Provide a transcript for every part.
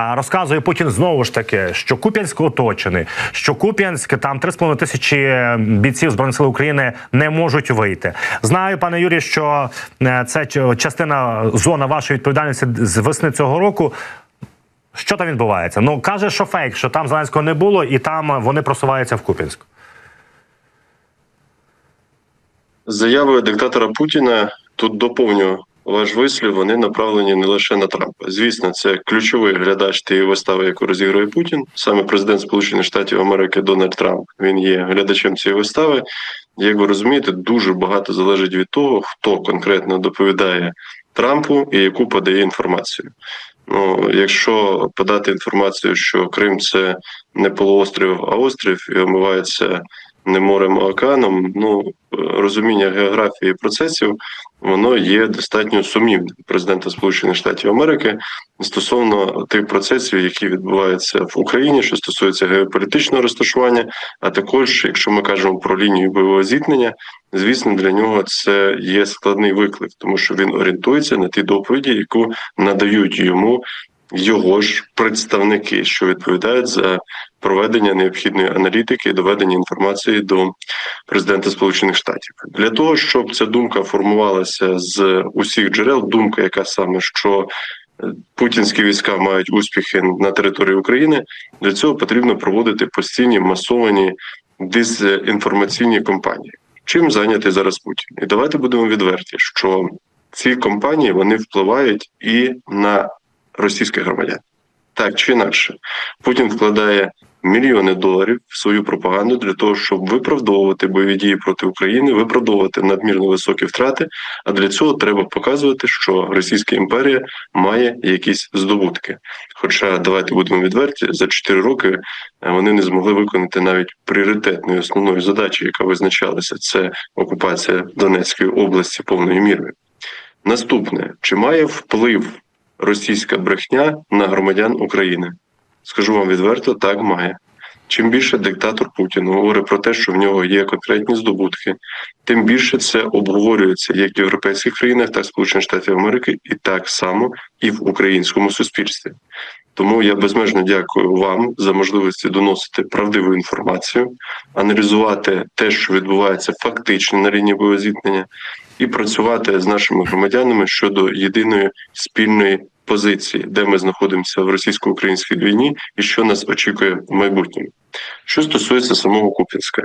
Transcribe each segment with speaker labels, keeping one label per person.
Speaker 1: А розказує Путін знову ж таки, що Куп'янськ оточений, що Куп'янськ там 3,5 тисячі бійців збройних сил України не можуть вийти. Знаю, пане Юрій, що е, це частина зона вашої відповідальності з весни цього року. Що там відбувається? Ну каже, що фейк, що там Зеленського не було, і там вони просуваються в Куп'янськ.
Speaker 2: Заявою диктатора Путіна тут доповню ваш вислів. Вони направлені не лише на Трампа. Звісно, це ключовий глядач тієї вистави, яку розігрує Путін. Саме президент Сполучених Штатів Америки Дональд Трамп. Він є глядачем цієї вистави. Як ви розумієте, дуже багато залежить від того, хто конкретно доповідає Трампу і яку подає інформацію. Ну, якщо подати інформацію, що Крим це не полуострів, а острів, і омивається не морем, а океаном, ну розуміння географії процесів воно є достатньо сумнівним президента Сполучених Штатів Америки стосовно тих процесів, які відбуваються в Україні, що стосується геополітичного розташування. А також, якщо ми кажемо про лінію бойового зіткнення, звісно, для нього це є складний виклик, тому що він орієнтується на ті доповіді, яку надають йому його ж представники, що відповідають за проведення необхідної аналітики доведення інформації до президента Сполучених Штатів для того, щоб ця думка формувалася з усіх джерел. Думка, яка саме що е, путінські війська мають успіхи на території України, для цього потрібно проводити постійні масовані дезінформаційні кампанії. Чим зайнятий зараз Путін? І давайте будемо відверті, що ці компанії вони впливають і на російських громадян. Так чи інакше, Путін вкладає мільйони доларів в свою пропаганду для того, щоб виправдовувати бойові дії проти України, виправдовувати надмірно високі втрати. А для цього треба показувати, що Російська імперія має якісь здобутки. Хоча давайте будемо відверті, за 4 роки е, вони не змогли виконати навіть пріоритетної основної задачі, яка визначалася, це окупація Донецької області повною мірою. Наступне чи має вплив російська брехня на громадян України? Скажу вам відверто, так має. Чим більше диктатор Путін говорить про те, що в нього є конкретні здобутки, тим більше це обговорюється як в європейських країнах, так і Сполучених Штатів Америки, і так само і в українському суспільстві. Тому я безмежно дякую вам за можливості доносити правдиву інформацію, аналізувати те, що відбувається фактично на лінії боєзіткнення, і працювати з нашими громадянами щодо єдиної спільної позиції, де ми знаходимося в російсько-українській війні, і що нас очікує в майбутньому. Що стосується самого Купінська,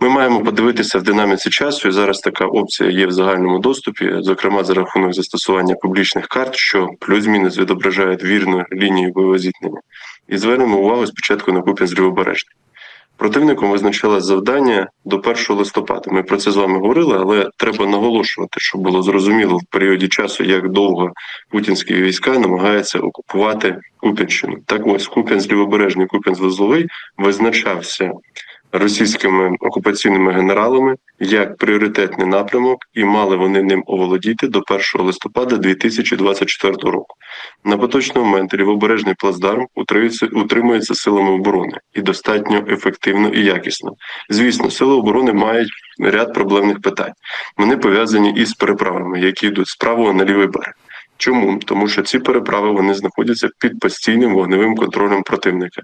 Speaker 2: ми маємо подивитися в динаміці часу. і Зараз така опція є в загальному доступі, зокрема за рахунок застосування публічних карт, що плюс-мінус відображають вірну лінію бойового зіткнення. І звернемо увагу спочатку на Купінськ лівобережний. Противником визначалось завдання до 1 листопада. Ми про це з вами говорили, але треба наголошувати, щоб було зрозуміло в періоді часу, як довго путінські війська намагаються окупувати Куп'янщину. Так ось Куп'янськ лівобережний, Куп'янськ вузловий визначався російськими окупаційними генералами як пріоритетний напрямок, і мали вони ним оволодіти до 1 листопада 2024 року. На поточний момент лівобережний плацдарм утримується, силами оборони і достатньо ефективно і якісно. Звісно, сили оборони мають ряд проблемних питань. Вони пов'язані із переправами, які йдуть з правого на лівий берег. Чому? Тому що ці переправи вони знаходяться під постійним вогневим контролем противника.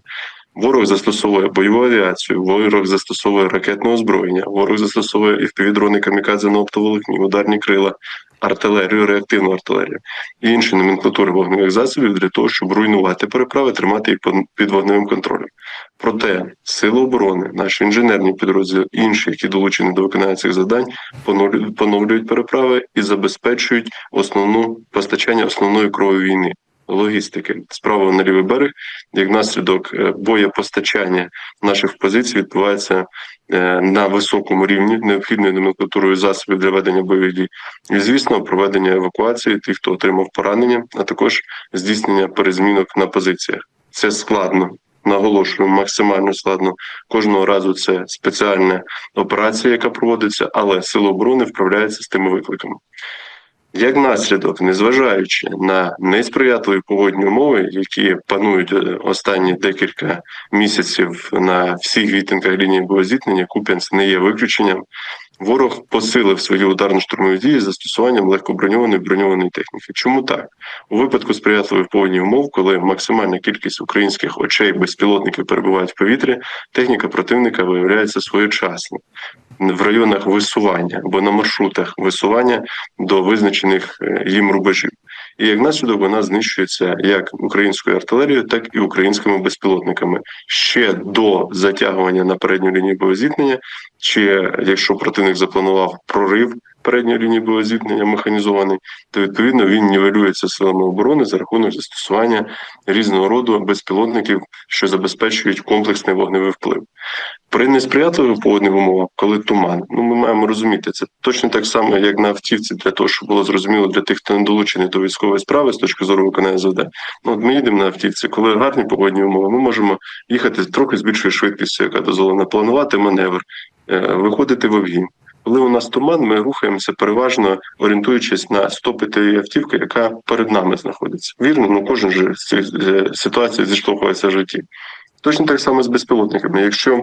Speaker 2: Ворог застосовує бойову авіацію, ворог застосовує ракетне озброєння, ворог застосовує і впівдрони камікадзе на оптоволокні, ударні крила, артилерію, реактивну артилерію і інші номенклатури вогневих засобів для того, щоб руйнувати переправи, тримати їх під вогневим контролем. Проте сили оборони, наші інженерні підрозділи, інші, які долучені до виконання цих завдань, поновлюють переправи і забезпечують основну постачання основної крові війни. Логістики справа на лівий берег, як наслідок е, боєпостачання наших позицій відбувається е, на високому рівні необхідною номенклатурою засобів для ведення бойових дій, і звісно, проведення евакуації тих, хто отримав поранення, а також здійснення перезмінок на позиціях. Це складно. Наголошую, максимально складно кожного разу. Це спеціальна операція, яка проводиться, але сили оборони вправляються з тими викликами. Як наслідок, незважаючи на несприятливі погодні умови, які панують е, останні декілька місяців на всіх відтинках лінії боєзіткнення, Куп'янськ не є виключенням. Ворог посилив свої ударно-штурмові дії з застосуванням легкоброньованої броньованої техніки. Чому так? У випадку сприятливих погодних умов, коли максимальна кількість українських очей безпілотників перебувають в повітрі, техніка противника виявляється своєчасно в районах висування або на маршрутах висування до визначених е, їм рубежів. І як наслідок вона знищується як українською артилерією, так і українськими безпілотниками ще до затягування на передню лінію боєзіткнення, чи якщо противник запланував прорив передньої лінії боєзіткнення механізований, то відповідно він нівелюється силами оборони за рахунок застосування різного роду безпілотників, що забезпечують комплексний вогневий вплив. При несприятливих погодних умовах, коли туман, ну ми маємо розуміти це точно так само, як на автівці, для того, щоб було зрозуміло для тих, хто не долучений до військової справи з точки зору виконання завдань. Ну от ми їдемо на автівці, коли гарні погодні умови, ми можемо їхати трохи з більшою швидкістю, яка дозволена планувати маневр, е, виходити в обгін. Коли у нас туман, ми рухаємося переважно орієнтуючись на стопи тієї автівки, яка перед нами знаходиться. Вірно, ну кожен же з цих е, ситуацій зіштовхується в житті. Точно так само з безпілотниками. Якщо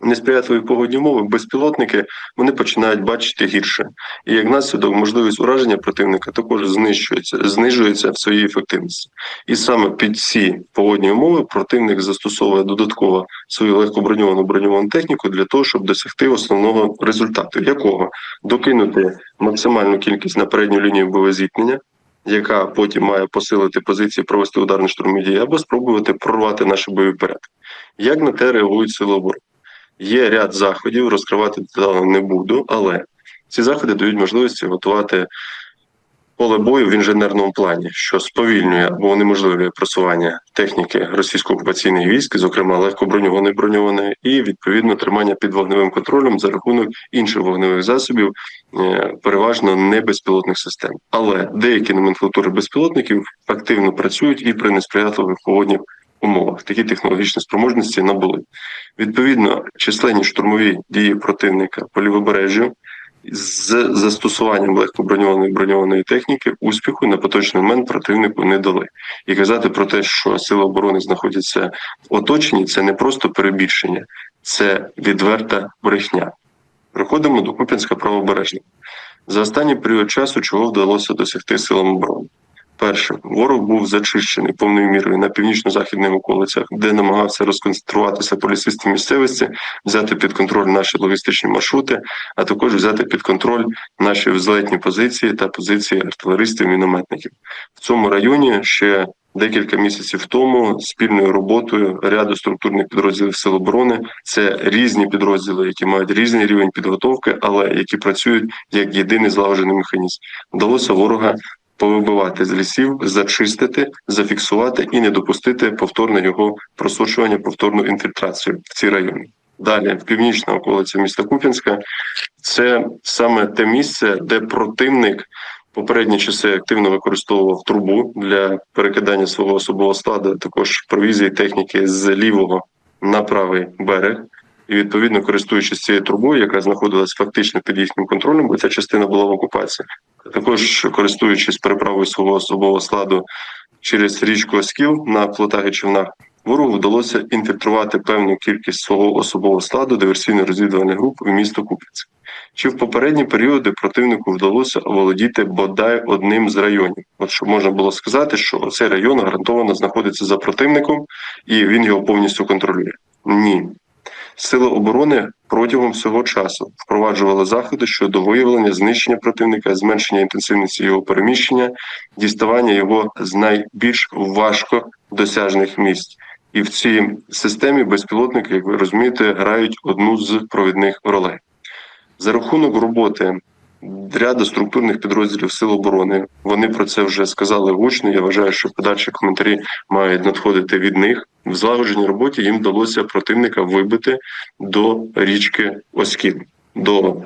Speaker 2: несприятливі погодні умови, безпілотники вони починають бачити гірше, і як наслідок можливість ураження противника також знищується, знижується в своїй ефективності. І саме під ці погодні умови противник застосовує додатково свою легкоброньовану броньовану техніку для того, щоб досягти основного результату, якого докинути максимальну кількість на передню лінію боєзіткнення, яка потім має посилити позиції, провести ударні штурмові дії, або спробувати прорвати наші бойові порядки. Як на те реагують сили оборони? Є ряд заходів, розкривати детально не буду, але ці заходи дають можливості готувати поле бою в інженерному плані, що сповільнює або унеможливлює просування техніки російсько-окупаційних військ, зокрема легкоброньованої броньованої, і відповідно тримання під вогневим контролем за рахунок інших вогневих засобів, е, переважно не безпілотних систем. Але деякі номенклатури безпілотників активно працюють і при несприятливих погодних умовах. Такі технологічні спроможності набули. Відповідно, численні штурмові дії противника по лівобережжю з застосуванням легкоброньованої броньованої техніки успіху на поточний момент противнику не дали. І казати про те, що сили оборони знаходяться в оточенні, це не просто перебільшення, це відверта брехня. Приходимо до Куп'янська правобережного. За останній період часу чого вдалося досягти силам оборони. Перше, ворог був зачищений повною мірою на північно-західних околицях, де намагався розконцентруватися по місцевості, взяти під контроль наші логістичні маршрути, а також взяти під контроль наші взлетні позиції та позиції артилеристів мінометників в цьому районі. Ще декілька місяців тому спільною роботою ряду структурних підрозділів сил оборони це різні підрозділи, які мають різний рівень підготовки, але які працюють як єдиний злагоджений механізм. Вдалося ворога повибивати з лісів, зачистити, зафіксувати і не допустити повторне його просочування, повторну інфільтрацію в ці райони. Далі, північна околиця міста Куп'янська, це саме те місце, де противник попередні часи активно використовував трубу для перекидання свого особового складу, також провізії техніки з лівого на правий берег. І відповідно користуючись цією трубою, яка знаходилась фактично під їхнім контролем, бо ця частина була в окупації. Також користуючись переправою свого особового складу через річку Оскіл на плотах і човнах, ворогу вдалося інфільтрувати певну кількість свого особового складу диверсійно-розвідувальних груп у місто Куп'янськ. Чи в попередні періоди противнику вдалося оволодіти бодай одним з районів? От що можна було сказати, що цей район гарантовано знаходиться за противником і він його повністю контролює? Ні. Сили оборони протягом всього часу впроваджували заходи щодо виявлення знищення противника, зменшення інтенсивності його переміщення, діставання його з найбільш важко досяжних місць. І в цій системі безпілотники, як ви розумієте, грають одну з провідних ролей. За рахунок роботи ряду структурних підрозділів Сил оборони, вони про це вже сказали гучно. Я вважаю, що подальші коментарі мають надходити від них. В злагодженій роботі їм вдалося противника вибити до річки Оскіл, до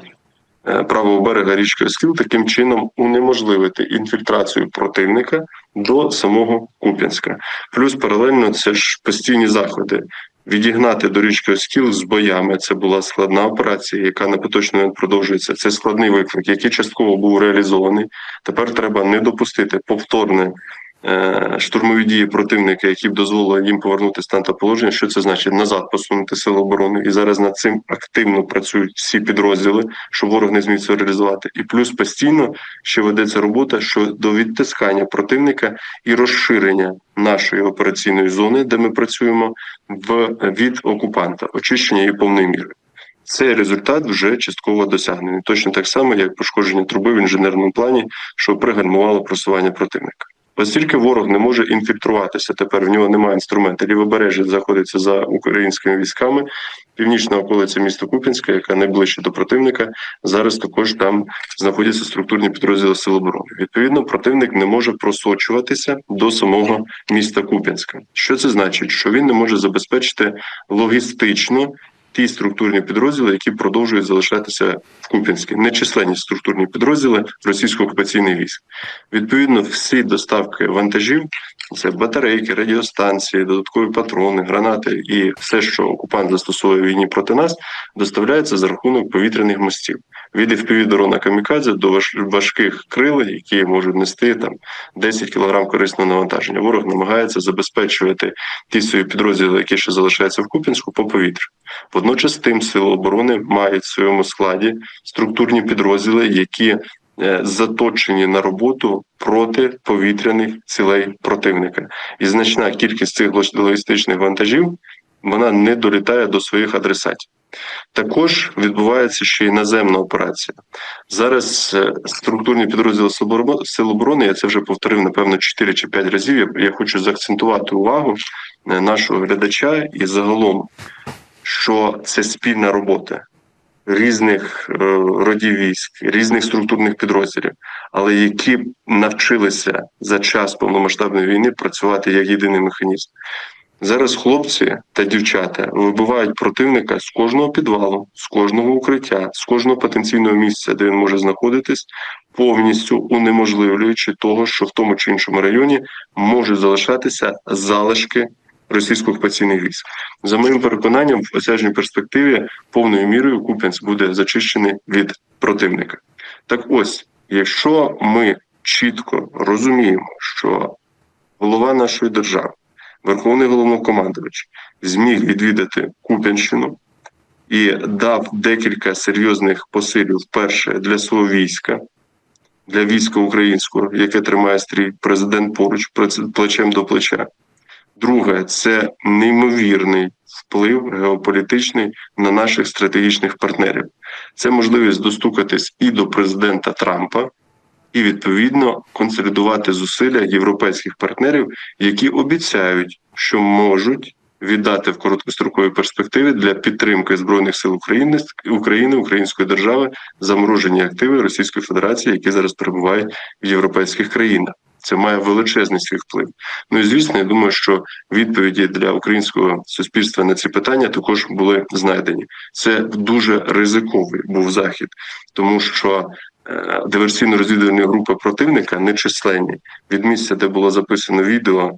Speaker 2: е, правого берега річки Оскіл, таким чином унеможливити інфільтрацію противника до самого Куп'янська. Плюс паралельно це ж постійні заходи. Відігнати до річки Оскіл з боями це була складна операція, яка на поточний момент продовжується. Це складний виклик, який частково був реалізований. Тепер треба не допустити повторне штурмові дії противника, які б дозволили їм повернути стан та положення. Що це значить? Назад посунути сили оборони. І зараз над цим активно працюють всі підрозділи, щоб ворог не зміг це реалізувати. І плюс постійно ще ведеться робота щодо відтискання противника і розширення нашої операційної зони, де ми працюємо, в від окупанта, очищення її повної міри. Цей результат вже частково досягнений. Точно так само, як пошкодження труби в інженерному плані, що пригальмувало просування противника. Оскільки ворог не може інфільтруватися, тепер в нього немає інструменту. Лівобережжя знаходиться за українськими військами. Північна околиця міста Купінська, яка найближче до противника, зараз також там знаходяться структурні підрозділи Сил оборони. Відповідно, противник не може просочуватися до самого міста Куп'янська. Що це значить? Що він не може забезпечити логістично ті структурні підрозділи, які продовжують залишатися в Куп'янську, нечисленні структурні підрозділи російсько-окупаційних військ. Відповідно, всі доставки вантажів, це батарейки, радіостанції, додаткові патрони, гранати і все, що окупант застосовує в війні проти нас, доставляється за рахунок повітряних мостів. Від FPV дрона камікадзе до важких крил, які можуть нести там 10 кг корисного навантаження. Ворог намагається забезпечувати ті свої підрозділи, які ще залишаються в Куп'янську, по повітрю. Водночас тим сили оборони мають в своєму складі структурні підрозділи, які е, заточені на роботу проти повітряних цілей противника, і значна кількість цих лог- логістичних вантажів вона не долітає до своїх адресатів. Також відбувається ще й наземна операція. Зараз е, структурні підрозділи Сил оборони, я це вже повторив напевно 4 чи 5 разів. Я, я хочу заакцентувати увагу е, нашого глядача і загалом, що це спільна робота різних е, родів військ, різних структурних підрозділів, але які навчилися за час повномасштабної війни працювати як єдиний механізм. Зараз хлопці та дівчата вибивають противника з кожного підвалу, з кожного укриття, з кожного потенційного місця, де він може знаходитись, повністю унеможливлюючи того, що в тому чи іншому районі можуть залишатися залишки російсько-окупаційних військ. За моїм переконанням, в осяжній перспективі повною мірою Куп'янськ буде зачищений від противника. Так ось, якщо ми чітко розуміємо, що голова нашої держави, Верховний головнокомандувач, зміг відвідати Куп'янщину і дав декілька серйозних посилів вперше для свого війська, для війська українського, яке тримає стрій президент поруч плечем до плеча. Друге, це неймовірний вплив геополітичний на наших стратегічних партнерів. Це можливість достукатись і до президента Трампа, і відповідно консолідувати зусилля європейських партнерів, які обіцяють, що можуть віддати в короткостроковій перспективі для підтримки збройних сил України України, української держави заморожені активи Російської Федерації, які зараз перебувають в європейських країнах. Це має величезний свій вплив. Ну і звісно, я думаю, що відповіді для українського суспільства на ці питання також були знайдені. Це дуже ризиковий був захід, тому що е, диверсійно-розвідувальні групи противника нечисленні від місця, де було записано відео.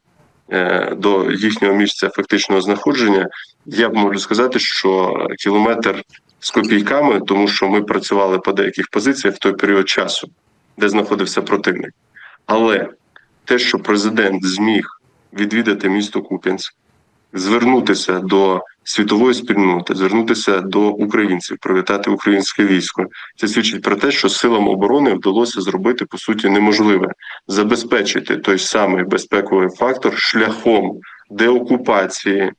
Speaker 2: Е, До їхнього місця фактичного знаходження я б можу сказати, що кілометр з копійками, тому що ми працювали по деяких позиціях в той період часу, де знаходився противник. Але те, що президент зміг відвідати місто Куп'янськ, звернутися до світової спільноти, звернутися до українців, привітати українське військо, це свідчить про те, що силам оборони вдалося зробити по суті неможливе. Забезпечити той самий безпековий фактор шляхом деокупації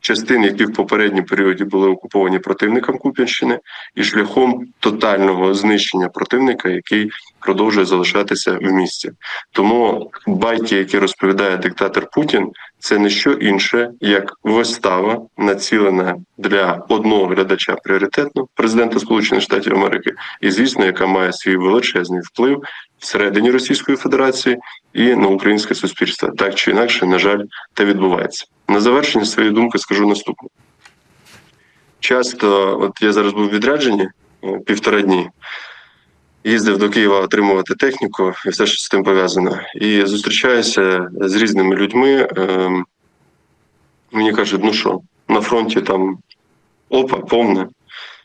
Speaker 2: частин, які в попередній періоді були окуповані противником Куп'янщини, і шляхом тотального знищення противника, який продовжує залишатися в місті. Тому байки, які розповідає диктатор Путін, це не що інше, як вистава, націлена для одного глядача пріоритетно президента Сполучених Штатів Америки, і звісно, яка має свій величезний вплив всередині Російської Федерації і на українське суспільство. Так чи інакше, на жаль, те відбувається. На завершення своєї думки скажу наступне. Часто, от я зараз був в відрядженні е, півтора дні, їздив до Києва отримувати техніку і все, що з цим пов'язано. І зустрічаюся з різними людьми. Ем, Мені кажуть, ну що, на фронті там опа, повне.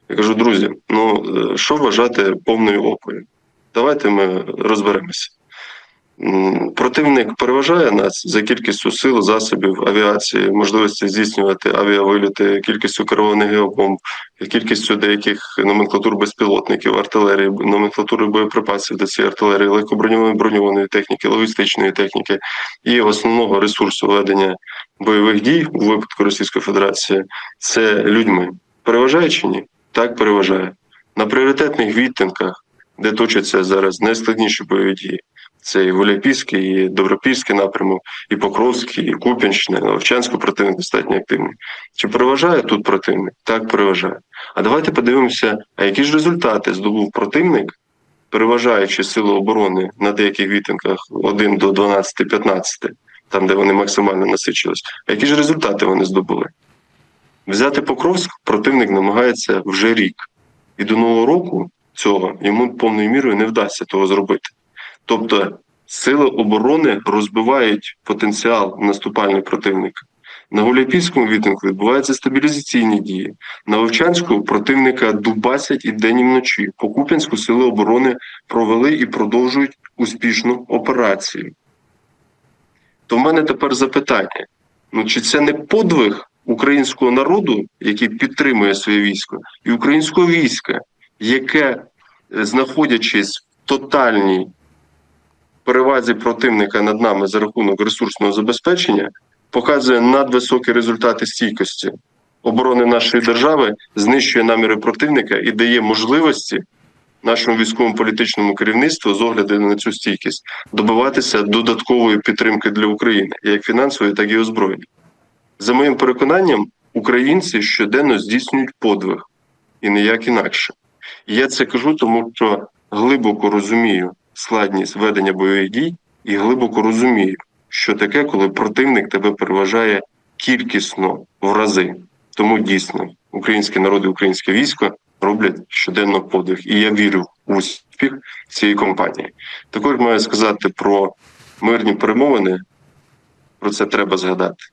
Speaker 2: Я кажу, друзі, ну е, що вважати повною опою? Давайте ми розберемося. Противник переважає нас за кількістю сил, засобів, авіації, можливості здійснювати авіавиліти, кількістю керованих геобомб, кількістю деяких номенклатур безпілотників, артилерії, номенклатури боєприпасів до цієї артилерії, легкоброньованої броньованої техніки, логістичної техніки і основного ресурсу ведення бойових дій у випадку Російської Федерації це людьми. Переважає чи ні? Так переважає. На пріоритетних відтинках, де точаться зараз найскладніші бойові дії. Це і Гуляйпільський, і Добропільський напрямок, і Покровський, і Куп'янщина, і Ловчанський противник достатньо активний. Чи переважає тут противник? Так переважає. А давайте подивимося, а які ж результати здобув противник, переважаючи сили оборони на деяких відтинках 1 до 12-15, там де вони максимально насичились. А які ж результати вони здобули? Взяти Покровськ противник намагається вже рік. І до нового року цього йому повною мірою не вдасться того зробити. Тобто сили оборони розбивають потенціал наступального противника. На Гуляйпільському відтинку відбуваються стабілізаційні дії. На Вовчанську противника дубасять і день і вночі. По Куп'янську сили оборони провели і продовжують успішну операцію. То в мене тепер запитання: ну чи це не подвиг українського народу, який підтримує своє військо, і українського війська, яке, е, знаходячись в тотальній перевазі противника над нами за рахунок ресурсного забезпечення, показує надвисокі результати стійкості оборони нашої держави, знищує наміри противника і дає можливості нашому військовому політичному керівництву з огляду на цю стійкість добиватися додаткової підтримки для України, як фінансової, так і озброєння. За моїм переконанням, українці щоденно здійснюють подвиг і ніяк інакше. Я це кажу, тому що глибоко розумію складність ведення бойових дій і глибоко розумію, що таке, коли противник тебе переважає кількісно в рази. Тому дійсно український народ і українське військо роблять щоденно подвиг. І я вірю в успіх цієї компанії. Також маю сказати про мирні перемовини. Про це треба згадати.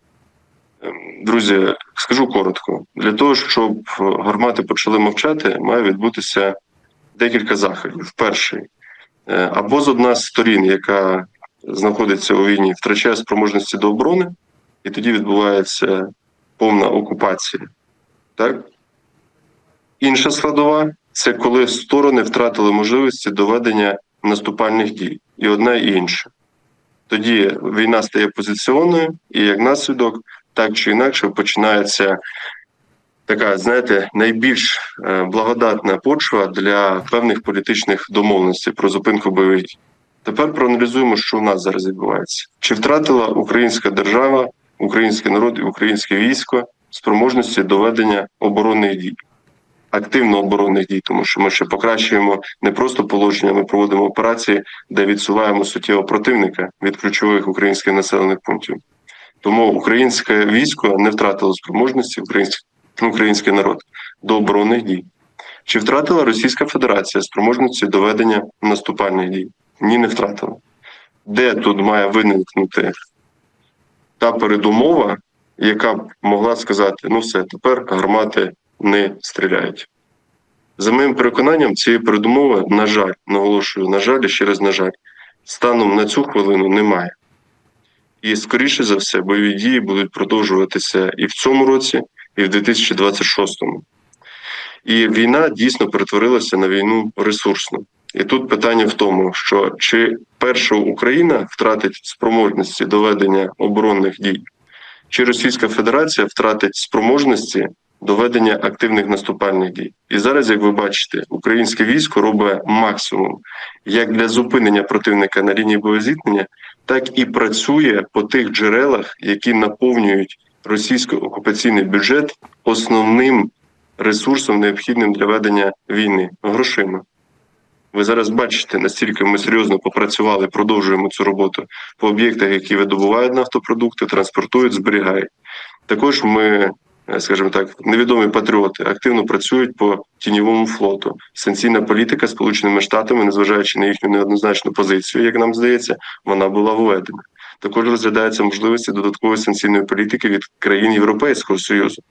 Speaker 2: Ем, Друзі, скажу коротко: для того, щоб гармати почали мовчати, має відбутися декілька заходів. Перший або з одна з сторін, яка знаходиться у війні, втрачає спроможності до оборони, і тоді відбувається повна окупація. Так? Інша складова це коли сторони втратили можливості доведення наступальних дій, і одна і інша. Тоді війна стає позиціонною, і як наслідок, так чи інакше, починається така, знаєте, найбільш е, благодатна почва для певних політичних домовленостей про зупинку бойових дій. Тепер проаналізуємо, що в нас зараз відбувається. Чи втратила українська держава, український народ і українське військо спроможності доведення оборонних дій? Активно оборонних дій, тому що ми ще покращуємо не просто положення, ми проводимо операції, де відсуваємо суттєво противника від ключових українських населених пунктів. Тому українське військо не втратило спроможності, український, український народ до оборонних дій. Чи втратила Російська Федерація спроможності доведення наступальних дій? Ні, не втратила. Де тут має виникнути та передумова, яка б могла сказати: ну все, тепер гармати не стріляють. За моїм переконанням, цієї передумови, на жаль, наголошую, на жаль, і ще раз на жаль, станом на цю хвилину немає. І, скоріше за все, бойові дії будуть продовжуватися і в цьому році, і в 2026-му. І війна дійсно перетворилася на війну ресурсну. І тут питання в тому, що чи перша Україна втратить спроможності доведення оборонних дій, чи Російська Федерація втратить спроможності доведення активних наступальних дій. І зараз, як ви бачите, українське військо робить максимум як для зупинення противника на лінії боєзіткнення, так і працює по тих джерелах, які наповнюють російсько-окупаційний бюджет основним ресурсом, необхідним для ведення війни грошима. Ви зараз бачите, настільки ми серйозно попрацювали, продовжуємо цю роботу по об'єктах, які видобувають нафтопродукти, транспортують, зберігають. Також ми, е, скажімо так, невідомі патріоти активно працюють по тіньовому флоту. Санкційна політика Сполученими Штатами, незважаючи на їхню неоднозначну позицію, як нам здається, вона була введена. Також розглядаються можливості додаткової санкційної політики від країн Європейського Союзу.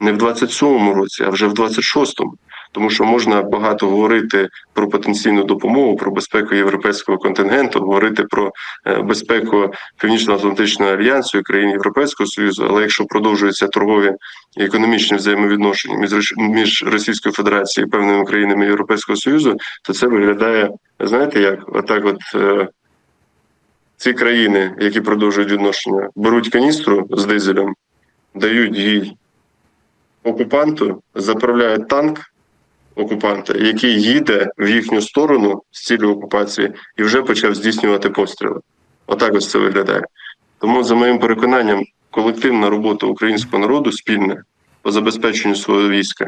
Speaker 2: не в 27-му році, а вже в 26-му. Тому що можна багато говорити про потенційну допомогу, про безпеку європейського контингенту, говорити про е, безпеку Північно-Атлантичного альянсу і країн Європейського союзу. Але якщо продовжуються торгові і економічні взаємовідношення між між Російською Федерацією і певними країнами Європейського союзу, то це виглядає, знаєте, як отак, от е, ці країни, які продовжують відношення, беруть каністру з дизелем, дають їй окупанту, заправляють танк окупанта, який їде в їхню сторону з цілі окупації і вже почав здійснювати постріли. Отак ось це виглядає. Тому, за моїм переконанням, колективна робота українського народу спільна по забезпеченню свого війська,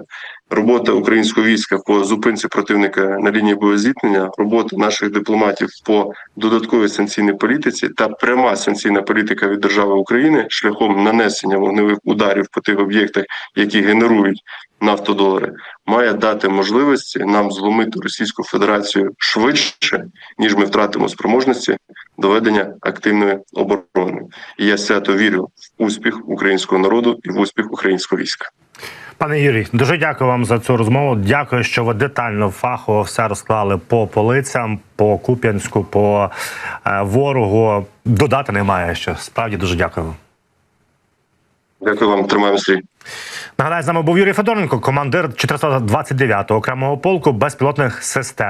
Speaker 2: робота українського війська по зупинці противника на лінії боєзіткнення, робота наших дипломатів по додатковій санкційній політиці та пряма санкційна політика від держави України шляхом нанесення вогневих ударів по тих об'єктах, які генерують нафтодолари, має дати можливості нам зломити Російську Федерацію швидше, ніж ми втратимо спроможності до ведення активної оборони. І я свято вірю в успіх українського народу і в успіх українського війська.
Speaker 1: Пане Юрій, дуже дякую вам за цю розмову. Дякую, що ви детально фахово все розклали по полицям, по Куп'янську, по е, ворогу. Додати немає що. Справді дуже дякую. вам.
Speaker 2: Дякую вам, тримаємося.
Speaker 1: Нагадаю, з нами був Юрій Федоренко, командир 429-го окремого полку безпілотних систем.